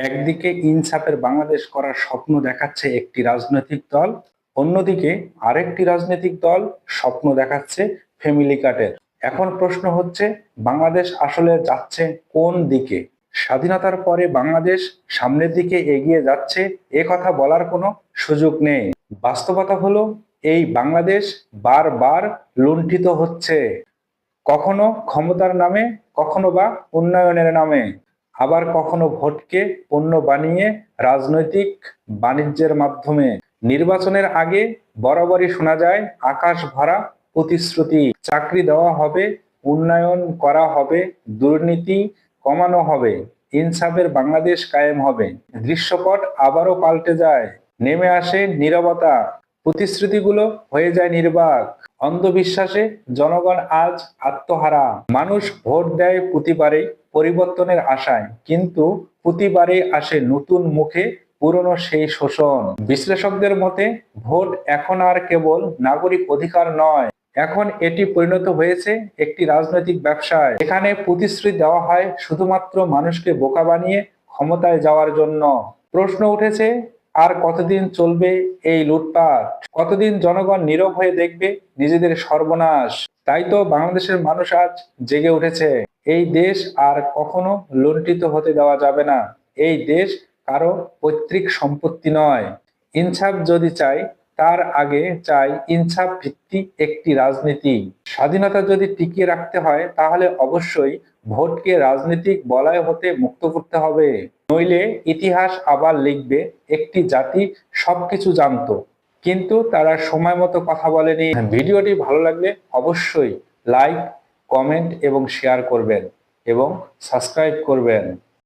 একদিকে ইনসাফের বাংলাদেশ করার স্বপ্ন দেখাচ্ছে একটি রাজনৈতিক দল, অন্যদিকে আরেকটি রাজনৈতিক দল স্বপ্ন দেখাচ্ছে ফ্যামিলি কার্ডের। এখন প্রশ্ন হচ্ছে, বাংলাদেশ আসলে যাচ্ছে কোন দিকে? স্বাধীনতার পরে বাংলাদেশ সামনের দিকে এগিয়ে যাচ্ছে এ কথা বলার কোনো সুযোগ নেই। বাস্তবতা হলো, এই বাংলাদেশ বারবার লুণ্ঠিত হচ্ছে। কখনো ক্ষমতার নামে, কখনো বা উন্নয়নের নামে। আবার কখনো ভোটকে পণ্য বানিয়ে রাজনৈতিক বাণিজ্যের মাধ্যমে। নির্বাচনের আগে বরাবরই শোনা যায়, আকাশ ভরা প্রতিশ্রুতি, চাকরি দেওয়া হবে, উন্নয়ন করা হবে, দুর্নীতি কমানো হবে, ইনসাফের বাংলাদেশ কায়েম হবে। দৃশ্যপট আবারও পাল্টে যায়, নেমে আসে নীরবতা, প্রতিশ্রুতিগুলো হয়ে যায় নির্বাক। অন্ধবিশ্বাসে জনগণ আজ আত্মহারা। মানুষ ভোট দেয় প্রতিবারে পরিবর্তনের আশায়, কিন্তু প্রতিবারে আসে নতুন মুখে পুরনো সেই শোষণ। বিশ্লেষকদের মতে, ভোট এখন আর কেবল নাগরিক অধিকার নয়। এখন এটি পরিণত হয়েছে একটি রাজনৈতিক ব্যবসায়। এখানে প্রতিশ্রুতি দেওয়া হয় শুধুমাত্র মানুষকে বোকা বানিয়ে ক্ষমতায় যাওয়ার জন্য। প্রশ্ন উঠেছে আর কতদিন চলবে এই লুটপাট? কতদিন জনগণ নীরব হয়ে দেখবে নিজেদের সর্বনাশ? তাই তো বাংলাদেশের মানুষ আজ জেগে উঠেছে। এই দেশ আর কখনো লুণ্ঠিত হতে দেওয়া যাবে না। এই দেশ কারও পৈতৃক সম্পত্তি নয়। ইনসাফ যদি চাই তার আগে চাই ইনসাফ ভিত্তিক একটি রাজনীতি। স্বাধীনতা যদি টিকিয়ে রাখতে হয়, তাহলে অবশ্যই ভোটকে রাজনৈতিক বলয় হতে মুক্ত করতে হবে। নইলে ইতিহাস আবার লিখবে, একটি জাতি সবকিছু জানতো। কিন্তু তারা সময় মতো কথা বলেনি। ভিডিওটি ভালো লাগলে অবশ্যই লাইক, কমেন্ট এবং শেয়ার করবেন এবং সাবস্ক্রাইব করবেন।